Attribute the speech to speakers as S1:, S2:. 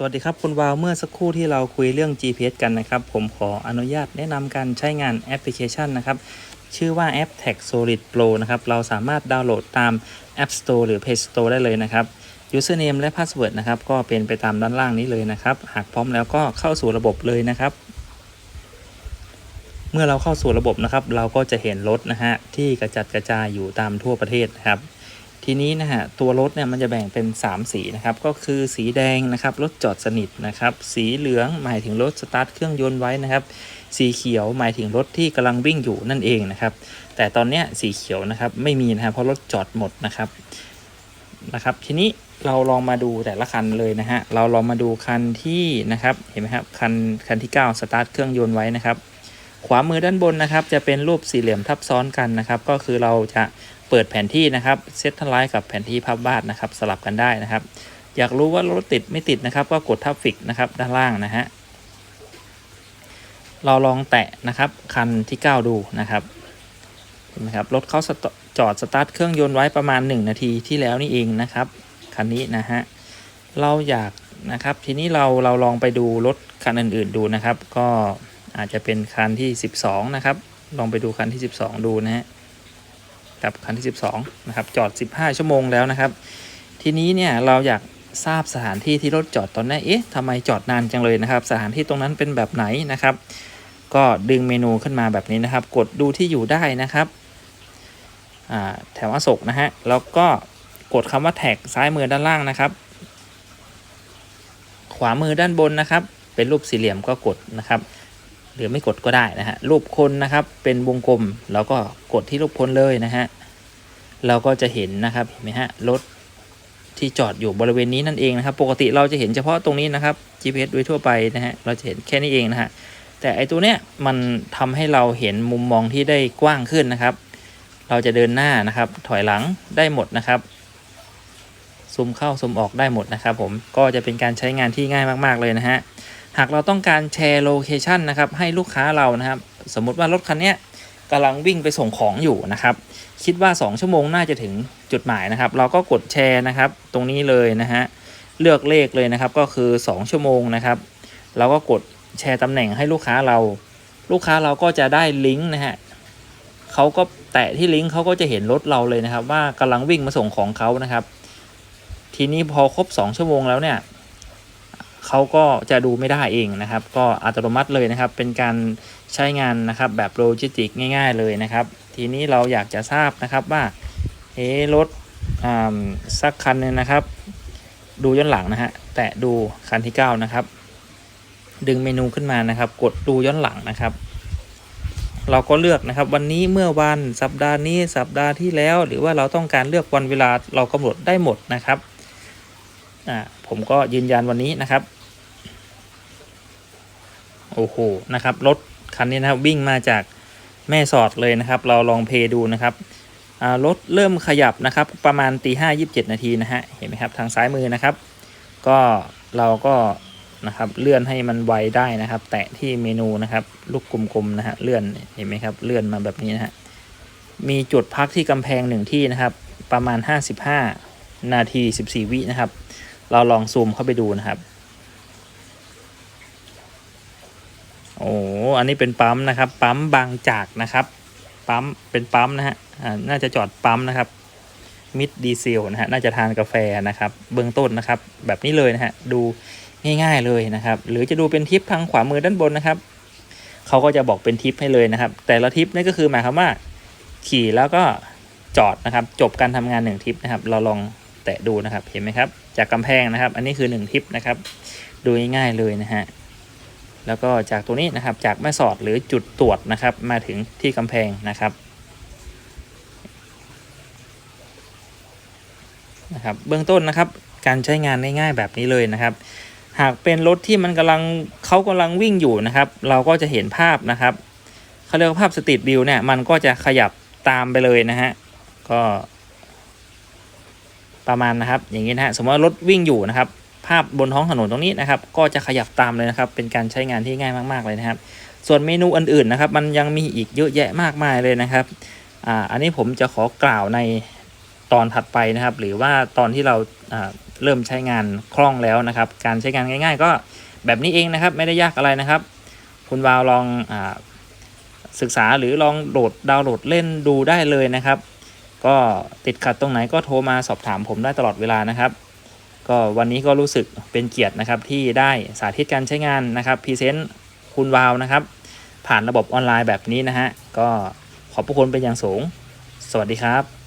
S1: สวัสดีครับคุณวาวเมื่อสักครู่ที่เราคุยเรื่อง GPS กันนะครับ ผมขออนุญาตแนะนำการใช้งานแอปพลิเคชันนะครับ ชื่อว่าแอป Tag Solid Pro นะครับ เราสามารถดาวน์โหลดตาม App Store หรือ Play Store ได้เลยนะครับ Username และ Password นะครับ ก็เป็นไปตามด้านล่างนี้เลยนะครับ หากพร้อมแล้วก็เข้าสู่ระบบเลยนะครับ เมื่อเราเข้าสู่ระบบนะครับ เราก็จะเห็นรถนะฮะที่กระจัดกระจายอยู่ตามทั่วประเทศนะครับ ทีนี้นะฮะตัวรถเนี่ยมันจะแบ่งเป็น 3 สีนะครับก็คือสีแดงนะครับรถจอดสนิทนะครับสีเหลืองหมายถึงรถสตาร์ทเครื่องยนต์ไว้นะครับสีเขียวหมายถึงรถที่กำลังวิ่งอยู่นั่นเองนะครับแต่ตอนเนี้ยสีเขียวนะครับไม่มีนะครับเพราะรถจอดหมดนะครับนะครับทีนี้เราลองมาดูแต่ละคันเลยนะฮะเราลองมาดูคันที่นะครับเห็นไหมครับคันคันที่ 9 สตาร์ทเครื่องยนต์ไว้นะครับขวามือด้านบนนะครับจะเป็นรูปสี่เหลี่ยมทับซ้อนกันนะครับ ก็คือเราจะ เปิดแผนที่นะครับเซตทลายกับแผนที่ภาพวาดนะครับสลับกันได้นะครับ อยากรู้ว่ารถติดไม่ติดนะครับ ก็กดทับฟิกนะครับด้านล่างนะฮะเราลองแตะนะครับคันที่ 9 ดูนะครับเห็นไหมครับรถเขาจอดสตาร์ทเครื่องยนต์ไว้ประมาณ 1 นาทีที่แล้วนี่เองนะครับคันนี้นะฮะเราอยากนะครับทีนี้เราเราลองไปดูรถคันอื่น ๆดูนะครับ ก็อาจจะเป็นคันที่ 12 นะครับ ลองไปดูคันที่ 12 ดูนะฮะ กับคันที่ 12นะครับจอด 15 ชั่วโมงแล้วนะครับ ทีนี้เนี่ยเราอยากทราบสถานที่ที่รถจอดตอนนี้เอ๊ะทำไมจอดนานจังเลยนะครับ สถานที่ตรงนั้นเป็นแบบไหนนะครับ ก็ดึงเมนูขึ้นมาแบบนี้นะครับ กดดูที่อยู่ได้นะครับแถวอโศกนะฮะแล้วก็กดคำว่าแท็กซ้ายมือด้านล่างนะครับ ขวามือด้านบนนะครับ เป็นรูปสี่เหลี่ยมก็กดนะครับ หรือไม่กดก็ได้นะฮะรูปคนนะครับเป็นวงกลมเราก็กดที่รูปคนเลยนะฮะเราก็จะเห็นนะครับเห็นไหมฮะรถที่จอดอยู่บริเวณนี้นั่นเองนะครับ ปกติเราจะเห็นเฉพาะตรงนี้นะครับ GPS โดยทั่วไปนะฮะเราจะเห็นแค่นี้เองนะฮะแต่ไอตัวเนี้ยมันทำให้เราเห็นมุมมองที่ได้กว้างขึ้นนะครับ เราจะเดินหน้านะครับ ถอยหลังได้หมดนะครับซูมเข้าซูมออกได้หมดนะครับ ผมก็จะเป็นการใช้งานที่ง่ายมาก ๆเลยนะฮะ หากเราต้องการแชร์โลเคชันนะครับให้ลูกค้าเรานะครับ สมมุติว่ารถคันนี้กำลังวิ่งไปส่งของอยู่นะครับ คิดว่า 2 ชั่วโมงน่าจะถึงจุดหมายนะครับ เราก็กดแชร์นะครับ ตรงนี้เลยนะฮะเลือกเลขเลยนะครับก็คือ 2 ชั่วโมงนะครับ เราก็กดแชร์ตำแหน่งให้ลูกค้าเรา ลูกค้าเราก็จะได้ลิงก์นะฮะเขาก็แตะที่ลิงก์เขาก็จะเห็นรถเราเลยนะครับ ว่ากำลังวิ่งมาส่งของเขานะครับ ทีนี้พอครบ 2 ชั่วโมงแล้วเนี่ย เขาก็จะดูไม่ได้เองนะครับ ก็อัตโนมัติเลยนะครับ เป็นการใช้งานนะครับแบบโลจิสติกง่ายๆเลยนะครับ ทีนี้เราอยากจะทราบนะครับว่าเอ๊รถอ่าสักคันนึงนะครับ ดูย้อนหลังนะฮะแตะดูคันที่ 9 นะครับ ดึงเมนูขึ้นมานะครับ กดดูย้อนหลังนะครับ เราก็เลือกนะครับวันนี้เมื่อวันสัปดาห์นี้สัปดาห์ที่แล้ว หรือว่าเราต้องการเลือกวันเวลาเรากำหนดได้หมดนะครับอ่าผมก็ยืนยันวันนี้นะครับ โอ้โหนะครับรถคันนี้นะครับวิ่งมาจากแม่สอดเลยนะครับ เราลองเพย์ดูนะครับรถเริ่มขยับนะครับ ประมาณตีห้ายิบเจ็ดนาทีนะฮะเห็นไหมครับทางซ้ายมือนะครับ ก็เราก็นะครับเลื่อนให้มันไวได้นะครับ แตะที่เมนูนะครับ ลูกกลมๆนะฮะเลื่อนเห็นไหมครับเลื่อนมาแบบนี้นะฮะมีจุดพักที่กำแพงหนึ่งที่นะครับ ประมาณ 55 นาที 14 วินะครับ เราลองซูมเข้าไปดูนะครับ โอ้อันนี้เป็นปั๊มนะครับ ปั๊มบางจากนะครับ ปั๊มเป็นปั๊มนะฮะอ่าน่าจะจอดปั๊มนะครับ มิดดีเซลนะฮะน่าจะทานกาแฟนะครับ เบื้องต้นนะครับ แบบนี้เลยนะฮะดูง่าย ๆเลยนะครับ หรือจะดูเป็นทิปทางขวามือด้านบนนะครับเขาก็จะบอกเป็นทิปให้เลยนะครับ แต่ละทิปนี่ก็คือหมายความว่า ขี่แล้วก็จอดนะครับ จบการทำงานหนึ่งทิปนะครับ เราลองแตะดูนะครับ เห็นไหมครับ จากกำแพงนะครับ อันนี้คือหนึ่งทิปนะครับ ดูง่ายๆเลยนะฮะ แล้วก็จากตัวนี้นะครับจากแม่สอดหรือจุดตรวจนะครับ มาถึงที่กำแพงนะครับนะครับ เบื้องต้นนะครับการใช้งานง่ายๆแบบนี้เลยนะครับ หากเป็นรถที่มันกำลังเขากำลังวิ่งอยู่นะครับ เราก็จะเห็นภาพนะครับเขาเรียกว่าภาพสตรีทวิวเนี่ยมันก็จะขยับตามไปเลยนะฮะก็ประมาณนะครับ อย่างนี้นะฮะสมมติว่ารถวิ่งอยู่นะครับ ภาพบนท้องถนนตรงนี้นะครับ ก็จะขยับตามเลยนะครับ เป็นการใช้งานที่ง่ายมากๆเลยนะครับ ส่วนเมนูอื่นๆนะครับ มันยังมีอีกเยอะแยะมากมายเลยนะครับอ่าอันนี้ผมจะขอกล่าวในตอนถัดไปนะครับ หรือว่าตอนที่เราอ่าเริ่มใช้งานคล่องแล้วนะครับ การใช้งานง่าย ๆ ก็แบบนี้เองนะครับ ไม่ได้ยากอะไรนะครับ คุณวาวลองอาศึกษาหรือลองโหลดดาวน์โหลดเล่นดูได้เลยนะครับ ก็ติดขัดตรงไหนก็โทรมาสอบถามผมได้ตลอดเวลานะครับ ก็วันนี้ก็รู้สึกเป็นเกียรตินะครับที่ได้สาธิตการใช้งานนะครับพรีเซนต์คุณวาวนะครับ ผ่านระบบออนไลน์แบบนี้นะฮะก็ขอบพระคุณเป็นอย่างสูง สวัสดีครับ